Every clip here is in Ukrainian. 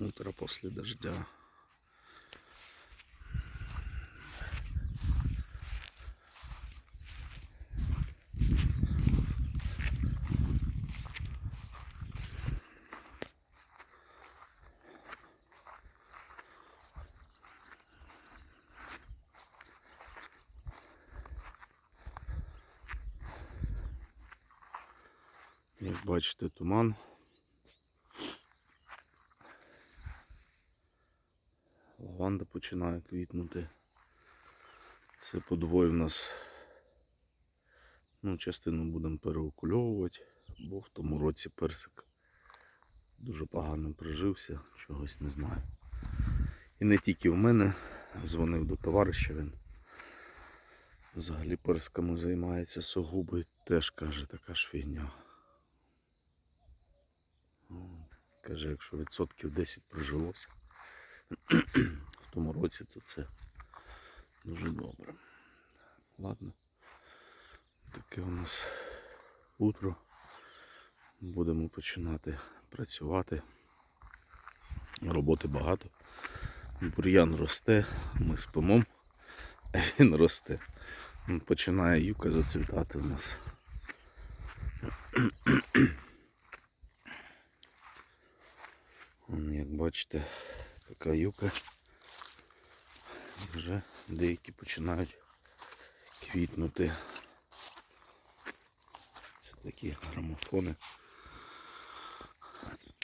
Утро после дождя. Як бачите, туман. Лаванда починає квітнути. Це подвой в нас. Ну, частину будемо переокульовувати, бо в тому році персик дуже погано прижився, чогось не знаю. І не тільки в мене, дзвонив до товариша він. Взагалі персками займається сугубо, теж каже, така ж фігня. Каже, якщо відсотків 10 прижилося в тому році, то це дуже добре. Ладно. Таке у нас утро. Будемо починати працювати. Роботи багато. Бур'ян росте, ми спимо, а він росте. Починає юка зацвітати у нас. Як бачите, така юка. І Вже деякі починають квітнути. Це такі грамофони.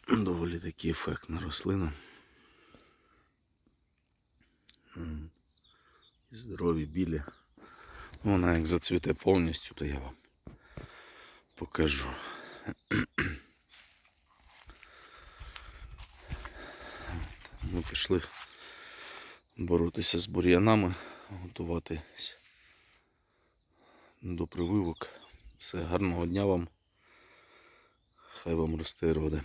Доволі таки ефектна рослина. І Здорові білі. Вона як зацвіте повністю, то я вам покажу. Ми пішли боротися з бур'янами, готуватись до прививок. Все, гарного дня вам. Хай вам росте роди.